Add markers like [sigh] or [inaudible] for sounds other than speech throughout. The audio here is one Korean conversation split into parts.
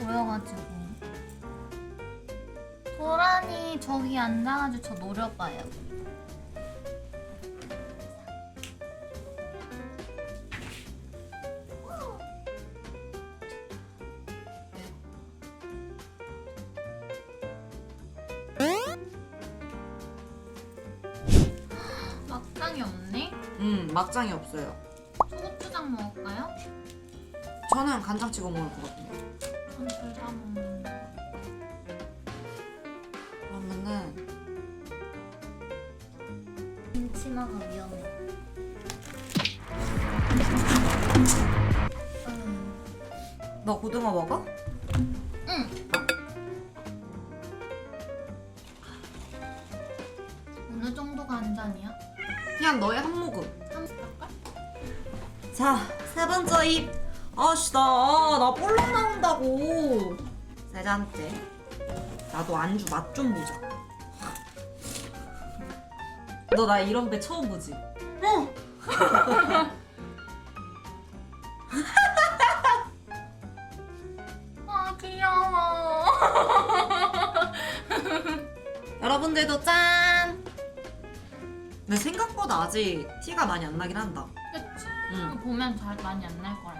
보여가지고. 도란이 저기 앉아가지고 저 노려봐요. 막장이 없네? 음 막장이 없어요. 초고추장 먹을까요? 저는 간장 찍어 먹을 것 같아요. 전둘다 먹는데. 그러면은 김치마가 위험해. 음. 너 고등어 먹어? 응. 어느 정도가 한 잔이야? 그냥 너의 한 모금. 한 숟갈? 자, 세 번째 입. 아씨, 나, 아, 나 볼록 나온다고. 세 잔째. 나도 안주 맛 좀 보자. 너 나 이런 배 처음 보지? 어. [laughs] 아 귀여워. [laughs] 여러분들도 짠! 근데 생각보다 아직 티가 많이 안 나긴 한다. 그치? 응. 보면 잘 많이 안 날 거란다.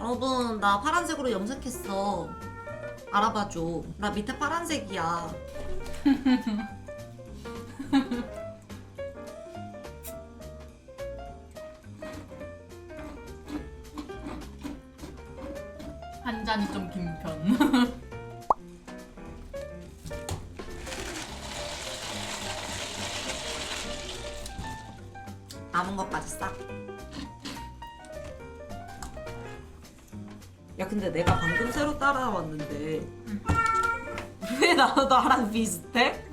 여러분, 나 파란색으로 염색했어. 알아봐줘. 나 밑에 파란색이야. [laughs] 한 잔이 좀 긴 편. 남은 것까지 싹. 야, 근데 내가 방금 새로 따라왔는데 왜 나, 나랑 비슷해?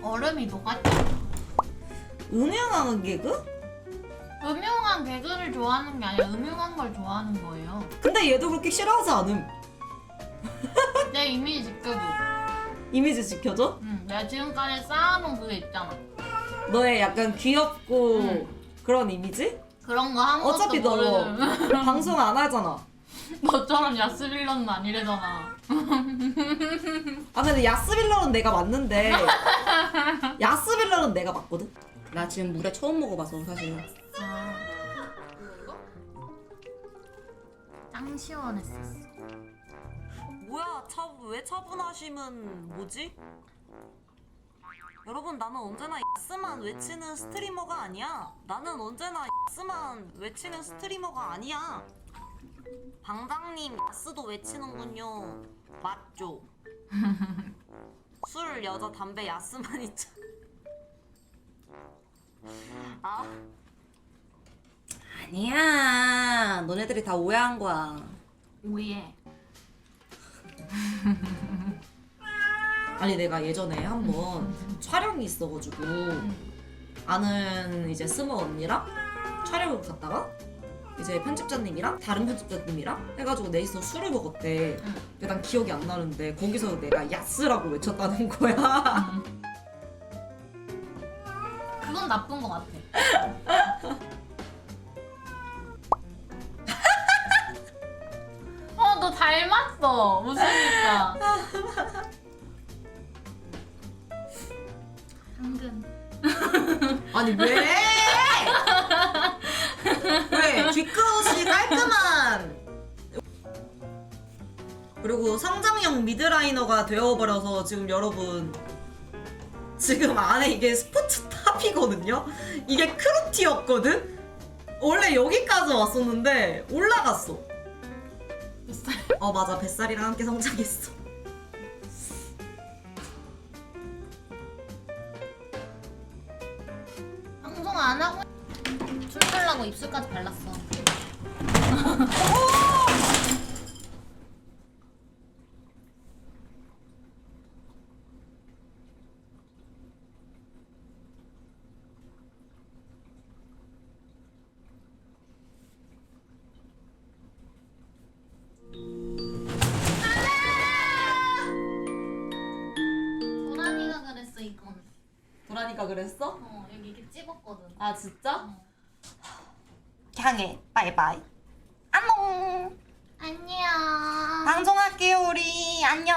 얼음이 녹았지. 음영한 개그? 음흉한 개그를 좋아하는 게 아니라 음흉한 걸 좋아하는 거예요. 근데 얘도 그렇게 싫어하지 않음. [laughs] 내 이미지 지켜줘. 이미지 지켜줘? 응, 내가 지금까지 쌓아놓은 그게 있잖아. 너의 약간 귀엽고 응. 그런 이미지? 그런 거한 것도 어차피 너 모르는 방송 안 하잖아. 너처럼 야스빌런은 아니래잖아. 아 근데 야스빌런은 내가 맞는데 야스빌런은 내가 맞거든? 나 지금 물에 처음 먹어봐서 사실 아. 짱 시원했었어. 뭐야 차, 왜 차분하심은 뭐지? 여러분 나는 언제나 야스만 외치는 스트리머가 아니야. 나는 언제나 야스만 외치는 스트리머가 아니야. 방장님 야스도 외치는군요. 맞죠? [laughs] 술, 여자, 담배, 야스만 있잖아. [laughs] 아 아니야. 너네들이 다 오해한 거야. 오예. [laughs] 아니 내가 예전에 한번 촬영이 있어가지고 아는 이제 스모 언니랑 촬영을 갔다가 이제 편집자님이랑 다른 편집자님이랑 해가지고 넷이서 술을 먹었대. 응. 근데 난 기억이 안 나는데 거기서 내가 야스라고 외쳤다는 거야. [laughs] 그건 나쁜 거 같아. [laughs] 어, 너 닮았어. 웃으니까. [laughs] 당근. 아니 왜? 왜 뒷그릇이 깔끔한 그리고 성장형 미드라이너가 되어버려서 지금 여러분 지금 안에 이게 스포츠 탑이거든요. 이게 크롭티였거든. 원래 여기까지 왔었는데 올라갔어. 뱃살. 어 맞아 뱃살이랑 함께 성장했어. 방송 안 하고 춤추려고 입술까지 발랐어. [laughs] 그랬어? 어 여기 이렇게 찍었거든. 아 진짜? 어. 향해 바이바이 안녕 안녕. 방송할게요 우리 안녕